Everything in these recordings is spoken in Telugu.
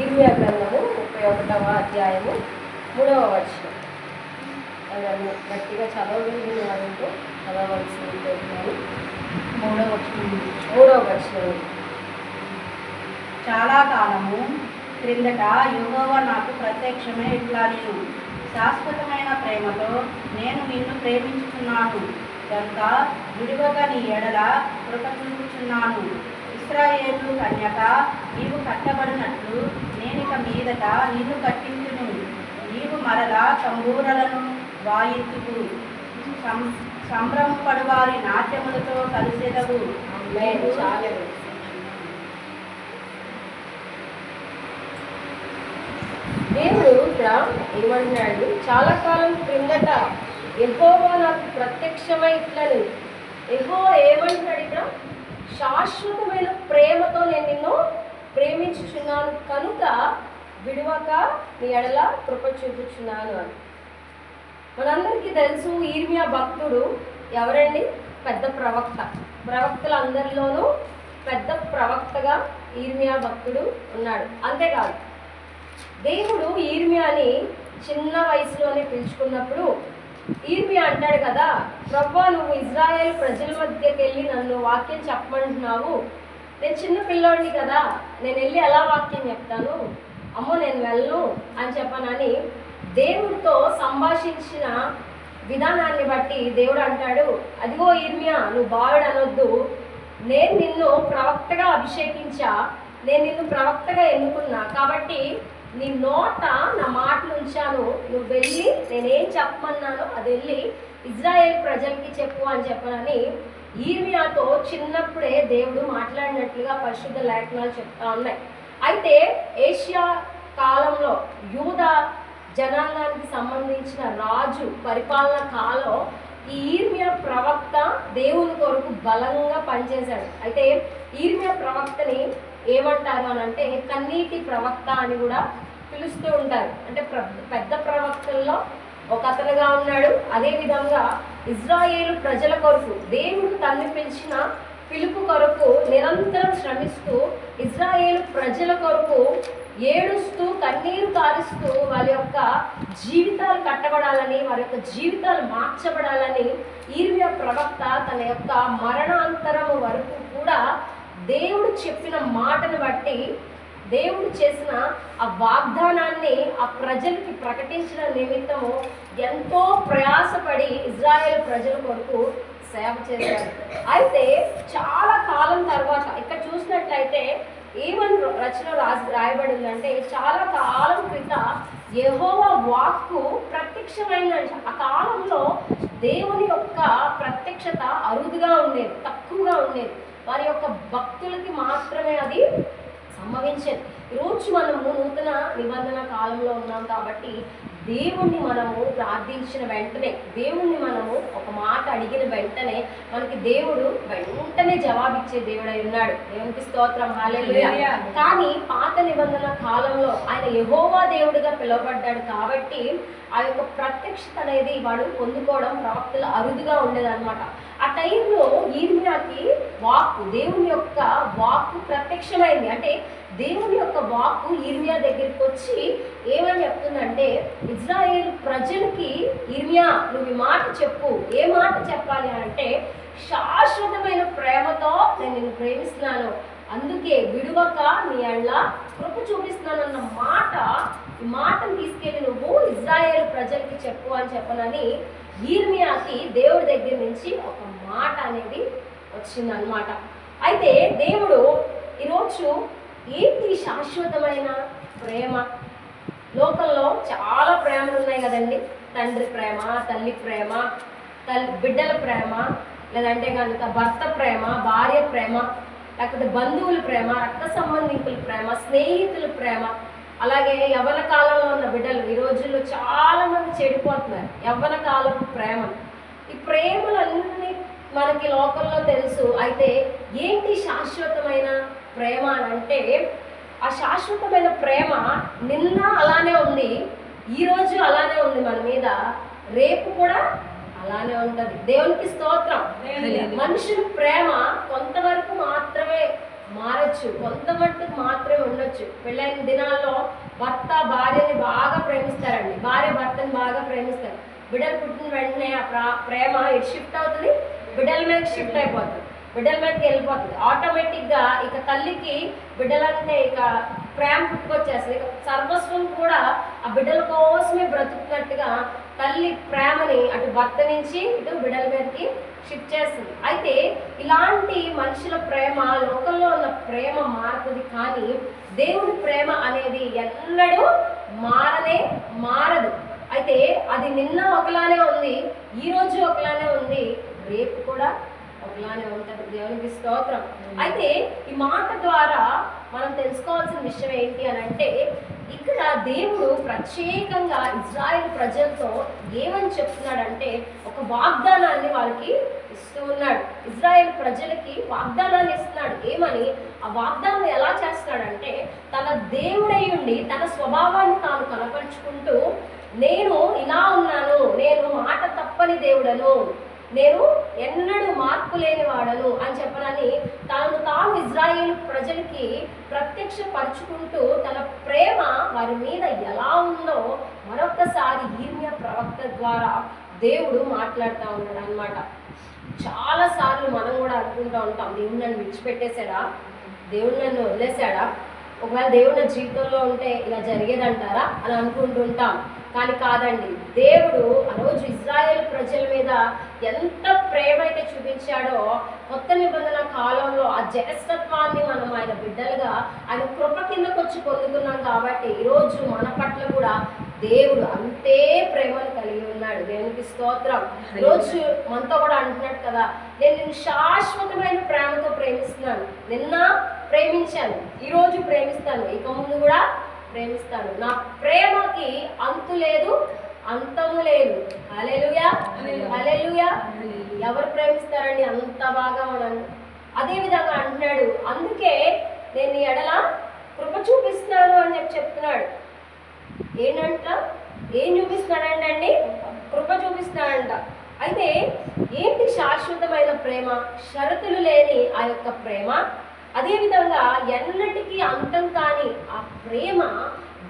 ఇర్మియా గ్రంథము ముప్పై ఒకటవ అధ్యాయము మూడవ వచనం. అవన్నీ గట్టిగా చదవగలిగిన వారితో చదవలసి ఉంటున్నాను మూడవ వచనం. మూడవ వచనం. చాలా కాలము క్రిందట యుగోవ నాకు ప్రత్యక్షమే ఇట్లా నేను శాశ్వతమైన ప్రేమతో నేను నిన్ను ప్రేమించుచున్నాను. కనుక విడువక నీ ఎడల కృప చూపుచున్నాను. ఇస్రాయేలు కన్యక నీవు కట్టబడినట్లు నేనిక మీదట నిన్ను కట్టించును. నీవు మరలా తంబూరలను వాయిద్దుకు సం సంభ్రమపడు వారి నాట్యములతో కలిసేదవు. నేను చాలా దేవుడు ఇక్కడ ఏమంటున్నాడు చాలా కాలం క్రిందట ఎహోవా నాకు ప్రత్యక్షమై ఇట్లని ఎహో ఏమంటున్నాడు ఇక్కడ శాశ్వతమైన ప్రేమతో నేను నిన్ను ప్రేమించుచున్నాను కనుక విడువక నీ ఎడల కృప చూపుచున్నాను అని. మనందరికీ తెలుసు ఈర్మియా భక్తుడు ఎవరండి? పెద్ద ప్రవక్త. ప్రవక్తలందరిలోనూ పెద్ద ప్రవక్తగా ఈర్మియా భక్తుడు ఉన్నాడు. అంతేకాదు దేవుడు ఈర్మియాని చిన్న వయసులోనే పిలుచుకున్నప్పుడు ఈర్మియా అంటాడు కదా ప్రభా నువ్వు ఇజ్రాయెల్ ప్రజల మధ్యకి వెళ్ళి నన్ను వాక్యం చెప్పమంటున్నావు. నేను చిన్న పిల్లోడిని కదా నేను వెళ్ళి ఎలా వాక్యం చెప్తాను? అమ్మో నేను వెళ్ళను అని చెప్పానని దేవుడితో సంభాషించిన విధానాన్ని బట్టి దేవుడు అంటాడు అదిగో ఇర్మియా నువ్వు బావిడు అనొద్దు నేను నిన్ను ప్రవక్తగా అభిషేకించా. నేను నిన్ను ప్రవక్తగా ఎన్నుకున్నా. కాబట్టి నీ నోట నా మాటలు ఉంచాను. నువ్వు వెళ్ళి నేనేం చెప్పమన్నానో అది వెళ్ళి ఇజ్రాయెల్ ప్రజలకి చెప్పు అని చెప్పనని ఈర్మియాతో చిన్నప్పుడే దేవుడు మాట్లాడినట్లుగా పరిశుద్ధ లేఖనాలు చెప్తా ఉన్నాయి. అయితే ఏషియా కాలంలో యూద జనాంగానికి సంబంధించిన రాజు పరిపాలన కాలం ఈ ఈర్మియా ప్రవక్త దేవుని కొరకు బలంగా పనిచేశాడు. అయితే ఈర్మియా ప్రవక్తని ఏమంటారు అని అంటే కన్నీటి ప్రవక్త అని కూడా పిలుస్తూ ఉంటారు. అంటే ప్ర- పెద్ద ప్రవక్తల్లో ఒక అతనుగా ఉన్నాడు. అదేవిధంగా ఇజ్రాయేలు ప్రజల కొరకు దేవుడు తల్లి పిలిచిన పిలుపు కొరకు నిరంతరం శ్రమిస్తూ ఇజ్రాయేలు ప్రజల కొరకు ఏడుస్తూ కన్నీరు కారుస్తూ వారి యొక్క జీవితాలు కట్టబడాలని వారి యొక్క జీవితాలు మార్చబడాలని ఈర్వ్య ప్రవక్త తన యొక్క మరణాంతరము వరకు కూడా దేవుడు చెప్పిన మాటను బట్టి దేవుడు చేసిన ఆ వాగ్దానాన్ని ఆ ప్రజలకి ప్రకటించిన నిమిత్తము ఎంతో ప్రయాసపడి ఇజ్రాయెల్ ప్రజల కొరకు సేవ చేశారు. అయితే చాలా కాలం తర్వాత ఇక్కడ చూసినట్లయితే ఈవెన్ రచన రాసి రాయబడిందంటే చాలా కాలం క్రిత యెహోవా వాక్కు ప్రత్యక్షమైన ఆ కాలంలో దేవుని యొక్క ప్రత్యక్షత అరుదుగా ఉండేది తక్కువగా ఉండేది. వారి యొక్క భక్తులకి మాత్రమే అది సంభవించేది. ఈరోజు మనము నూతన నిబంధన కాలంలో ఉన్నాం కాబట్టి దేవుణ్ణి మనము ప్రార్థించిన వెంటనే దేవుణ్ణి మనము ఒక మాట అడిగిన వెంటనే మనకి దేవుడు వెంటనే జవాబిచ్చే దేవుడై ఉన్నాడు. దేవునికి స్తోత్రం. హల్లెలూయా. కానీ పాత నిబంధన కాలంలో ఆయన యెహోవా దేవుడిగా పిలువబడ్డాడు కాబట్టి ఆ యొక్క ప్రత్యక్షత అనేది వాడు పొందుకోవడం ప్రవక్తలు అరుదుగా ఉండేదన్నమాట. ఆ టైంలో ఈర్మియాకి వాక్కు దేవుని యొక్క వాక్కు ప్రత్యక్షమైంది. అంటే దేవుని యొక్క వాక్కు ఈర్మియా దగ్గరికి వచ్చి ఏమని చెప్తుందంటే ఇజ్రాయేల్ ప్రజలకి ఇర్మియా నువ్వు ఈ మాట చెప్పు. ఏ మాట చెప్పాలి అంటే శాశ్వతమైన ప్రేమతో నేను నిన్ను ప్రేమిస్తున్నాను. అందుకే విడువక నీ అళ్ళ కృప చూపిస్తున్నానన్న మాట ఈ మాటను తీసుకెళ్ళి నువ్వు ఇజ్రాయేల్ ప్రజలకి చెప్పు అని చెప్పనని ఈర్మియాకి దేవుడి దగ్గర నుంచి ఒక మాట అనేది వచ్చిందనమాట అయితే దేవుడు ఈరోజు ఏంటి శాశ్వతమైన ప్రేమ? లోకంలో చాలా ప్రేమలు ఉన్నాయి కదండి. తండ్రి ప్రేమ తల్లి ప్రేమ తల్లి బిడ్డల ప్రేమ లేదంటే కనుక భర్త ప్రేమ భార్య ప్రేమ లేకపోతే బంధువుల ప్రేమ రక్త సంబంధికుల ప్రేమ స్నేహితుల ప్రేమ అలాగే యవ్వన కాలంలో ఉన్న బిడ్డలు ఈ రోజుల్లో చాలామంది చెడిపోతున్నారు. యవ్వన కాలపు ప్రేమ ఈ ప్రేమలు మనకి లోకంలో తెలుసు. అయితే ఏంటి శాశ్వతమైన ప్రేమ అని అంటే ఆ శాశ్వతమైన ప్రేమ నిన్న అలానే ఉంది ఈ రోజు అలానే ఉంది మన మీద రేపు కూడా అలానే ఉంటది. దేవునికి స్తోత్రం. మనుషుల ప్రేమ కొంతవరకు మాత్రమే మారచ్చు కొంత మట్టుకు మాత్రమే ఉండొచ్చు. పెళ్ళైన దినాల్లో భర్త భార్యని బాగా ప్రేమిస్తారండి. భార్య భర్తని బాగా ప్రేమిస్తారు. బిడ్డలు పుట్టిన వెంటనే ఆ ప్రా- ప్రేమ షిఫ్ట్ అవుతుంది. బిడ్డల మీద షిఫ్ట్ అయిపోతుంది. బిడ్డల మీదకి వెళ్ళిపోతుంది. ఆటోమేటిక్గా ఇక తల్లికి బిడ్డలంటే ఇక ప్రేమ పుట్టుకొచ్చేస్తుంది. ఇక సర్వస్వం కూడా ఆ బిడ్డల కోసమే బ్రతుకున్నట్టుగా తల్లి ప్రేమని అటు భర్త నుంచి ఇటు బిడ్డల మీదకి షిఫ్ట్ చేస్తుంది. అయితే ఇలాంటి మనుషుల ప్రేమ లోకంలో ఉన్న ప్రేమ మారుతుంది కానీ దేవుడి ప్రేమ అనేది ఎన్నడూ మారనే మారదు. అయితే అది నిన్న ఒకలానే ఉంది ఈ రోజు ఒకలానే ఉంది. అలానే ఉంటుంది. దేవునికి స్తోత్రం. అయితే ఈ మాట ద్వారా మనం తెలుసుకోవాల్సిన విషయం ఏంటి అని అంటే ఇక్కడ దేవుడు ప్రత్యేకంగా ఇజ్రాయెల్ ప్రజలతో ఏమని చెప్తున్నాడంటే ఒక వాగ్దానాన్ని వాళ్ళకి ఇస్తూ ఉన్నాడు. ఇజ్రాయెల్ ప్రజలకి వాగ్దానాన్ని ఇస్తున్నాడు. ఏమని? ఆ వాగ్దానం ఎలా చేస్తున్నాడంటే తన దేవుడై ఉండి తన స్వభావాన్ని తాను కనపరుచుకుంటూ నేను ఇలా ఉన్నాను. నేను మాట తప్పని దేవుడను. నేను ఎన్నడూ మార్పు లేని వాడను అని చెప్పనని తాను తాను ఇజ్రాయేల్ ప్రజలకి ప్రత్యక్షపరుచుకుంటూ తన ప్రేమ వారి మీద ఎలా ఉందో మరొకసారి ఈర్మ్య ప్రవక్త ద్వారా దేవుడు మాట్లాడుతూ ఉన్నాడు అనమాట చాలా సార్లు మనం కూడా అనుకుంటూ ఉంటాం దేవుడు నన్ను విడిచిపెట్టేశాడా? దేవుడు నన్ను వదిలేశాడా? ఒకవేళ దేవుడు నా జీవితంలో ఉంటే ఇలా జరిగేదంటారా? అని అనుకుంటుంటాం కానీ కాదండి. దేవుడు ఆ రోజు ఇజ్రాయెల్ ప్రజల మీద ఎంత ప్రేమ అయితే చూపించాడో కొత్త నిబంధన కాలంలో ఆ జ్యేష్ఠత్వాన్ని మనం ఆయన బిడ్డలుగా ఆయన కృప కిందకు వచ్చి పొందుకున్నాం కాబట్టి ఈరోజు మన పట్ల కూడా దేవుడు అంతే ప్రేమను కలిగి ఉన్నాడు. దేవునికి స్తోత్రం. ఈరోజు మనతో కూడా అంటున్నాడు కదా నేను నిన్ను శాశ్వతమైన ప్రేమతో ప్రేమిస్తున్నాను. నిన్న ప్రేమించాను. ఈరోజు ప్రేమిస్తాను. ఇక ముందు కూడా ప్రేమిస్తాను నా ప్రేమకి అంతు లేదు అంతము లేదు. హల్లెలూయా ఎవరు ప్రేమిస్తారండి? అంత బాగా మనం అదే విధంగా అంటున్నాడు అందుకే నేను ఎడల కృప చూపిస్తున్నాను అని చెప్పి చెప్తున్నాడు. ఏంటంట? ఏం చూపిస్తున్నాడంటండి? కృప చూపిస్తున్నాడంట. అయితే ఏంటి శాశ్వతమైన ప్రేమ? షరతులు లేని ఆ యొక్క ప్రేమ? అదేవిధంగా ఎన్నటికీ అంతం కాని ఆ ప్రేమ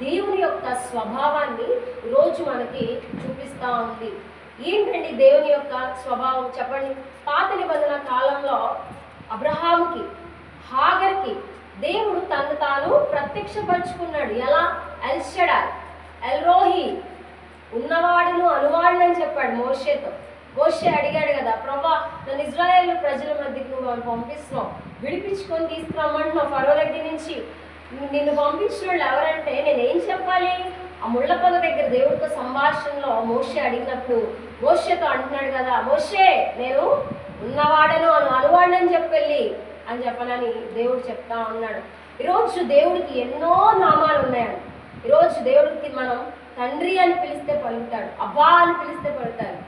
దేవుని యొక్క స్వభావాన్ని రోజు మనకి చూపిస్తూ ఉంది. ఏంటండి దేవుని యొక్క స్వభావం చెప్పండి? పాత నిబంధన కాలంలో అబ్రహాముకి హాగర్కి దేవుడు తను తాను ప్రత్యక్షపరుచుకున్నాడు. ఎలా? ఎల్షడా ఎల్రోహి ఉన్నవాడును అనువాడును అని చెప్పాడు మోషేతో. మోషే అడిగాడు కదా ప్రభా నన్ను ఇజ్రాయేల్ ప్రజల మధ్యకి నువ్వు వాళ్ళు పంపిస్తున్నావు. విడిపించుకొని తీసుకురమ్మంటున్నావు ఫరో దగ్గర నుంచి నిన్ను పంపించిన వాళ్ళు ఎవరంటే నేనేం చెప్పాలి? ఆ ముళ్ళ పొద దగ్గర దేవుడితో సంభాషణలో మోషే అడిగినప్పుడు మోషేతో అంటున్నాడు కదా మోషే నేను ఉన్నవాడను అను అనువాడని చెప్పెళ్ళి అని చెప్పనని దేవుడు చెప్తా ఉన్నాడు. ఈరోజు దేవుడికి ఎన్నో నామాలు ఉన్నాయండి. ఈరోజు దేవుడికి మనం తండ్రి అని పిలిస్తే పలుకుతాడు అబ్బా అని పిలిస్తే పలుకుతాడు.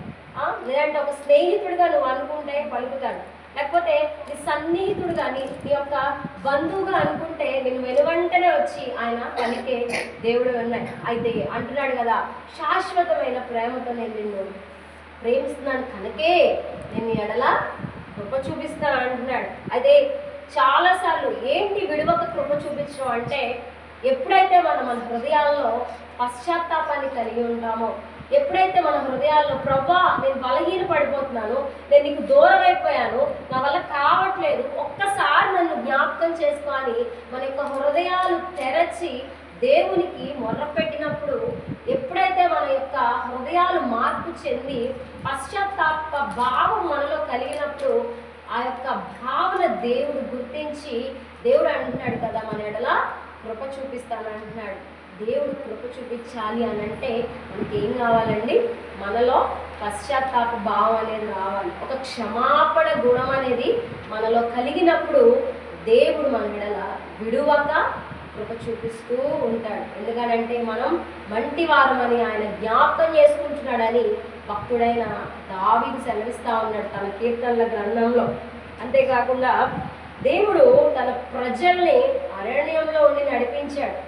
లేదంటే ఒక స్నేహితుడిగా నువ్వు అనుకుంటే పలుకుతాడు. లేకపోతే నీ సన్నిహితుడు కానీ నీ యొక్క బంధువుగా అనుకుంటే నేను వెనువంటనే వచ్చి ఆయన పలికే దేవుడు ఉన్నాయి అయితే అంటున్నాడు కదా శాశ్వతమైన ప్రేమతో నేను నిన్ను ప్రేమిస్తున్నాను కనుకే నేను ఎడల కృప చూపిస్తాను అంటున్నాడు. అయితే చాలాసార్లు ఏంటి విడువక కృప చూపించడం అంటే ఎప్పుడైతే మనం మన హృదయాల్లో పశ్చాత్తాపాన్ని కలిగి ఉంటామో ఎప్పుడైతే మన హృదయాల్లో ప్రభా నేను బలహీన పడిపోతున్నాను నేను నీకు దూరం అయిపోయాను నా వల్ల కావట్లేదు ఒక్కసారి నన్ను జ్ఞాపకం చేసుకొని మన యొక్క హృదయాలు తెరచి దేవునికి మొర్రపెట్టినప్పుడు ఎప్పుడైతే మన యొక్క హృదయాలు మార్పు చెంది పశ్చాత్తాప భావం మనలో కలిగినప్పుడు ఆ యొక్క భావన దేవుడు గుర్తించి దేవుడు అంటున్నాడు కదా మన ఎడల కృప చూపిస్తాను అంటున్నాడు. దేవుడు కృప చూపించాలి అని అంటే మనకి ఏం కావాలండి? మనలో పశ్చాత్తాప భావం అనేది రావాలి. ఒక క్షమాపణ గుణం అనేది మనలో కలిగినప్పుడు దేవుడు మన విడల విడువక కృప చూపిస్తూ ఉంటాడు. ఎందుకనంటే మనం మంటి వారమని ఆయన జ్ఞాపకం చేసుకుంటున్నాడని భక్తుడైన దావిని సెలవిస్తూ ఉన్నాడు తన కీర్తనల గ్రంథంలో. అంతేకాకుండా దేవుడు తన ప్రజల్ని అరణ్యంలో ఉండి నడిపించాడు.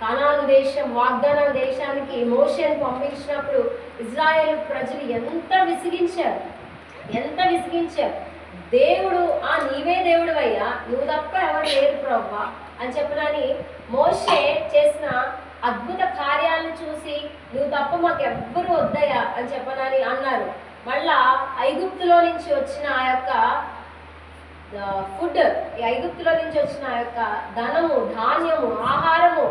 కనాను దేశం వాగ్దాన దేశానికి మోషన్ పంపించినప్పుడు ఇజ్రాయెల్ ప్రజలు ఎంత విసిగించారు? ఎంత విసిగించారు? దేవుడు ఆ నీవే దేవుడు అయ్యా నువ్వు తప్ప ఎవరు లేరు ప్రవ్వా అని చెప్పనని మోషే చేసిన అద్భుత కార్యాలను చూసి నువ్వు తప్ప మాకు ఎవ్వరు వద్దయ్యా అని చెప్పనని అన్నారు. మళ్ళా ఐగుప్తులో నుంచి వచ్చిన ఆ యొక్క ఫుడ్ ఈ ఐగుప్తులో నుంచి వచ్చిన ఆ యొక్క ధనము ధాన్యము ఆహారము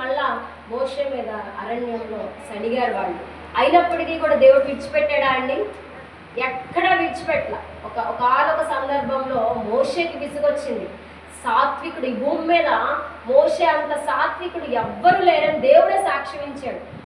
మళ్ళా మోషే మీద అరణ్యంలో సడిగారు వాళ్ళు. అయినప్పటికీ కూడా దేవుడు విడిచిపెట్టాడా అండి? ఎక్కడ విడిచిపెట్టల ఒక ఒక సందర్భంలో మోషేకి విసుగొచ్చింది. సాత్వికుడు ఈ భూమి మీద మోషే అంత సాత్వికుడు ఎవ్వరు లేరని దేవుడే సాక్ష్యం ఇచ్చాడు